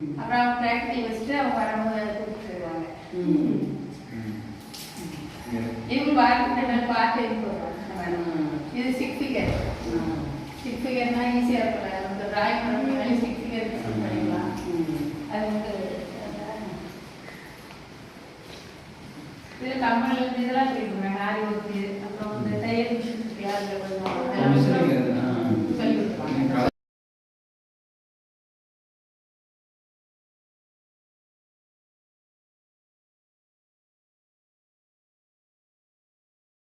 அப்புறம் ப்ராக்டிகல் வச்சுட்டு அவங்க வரும்போது கூப்பிட்டு வருவாங்க இவங்க வாரத்துக்கு பார்த்து இது இது சிக்ஸ் ஃபிகர் சிக்ஸ் ஃபிகர்னா ஈஸியாக இருக்கும் நமக்கு டிராயிங் பண்ணி சிக்ஸ் ஃபிகர் பண்ணிக்கலாம் அது வந்து இது கம்பெனில இதெல்லாம் கேட்குறாங்க ஆரி ஒர்க்கு அப்புறம் வந்து தையல் மிஷின் இருக்கு அதில் கொஞ்சம்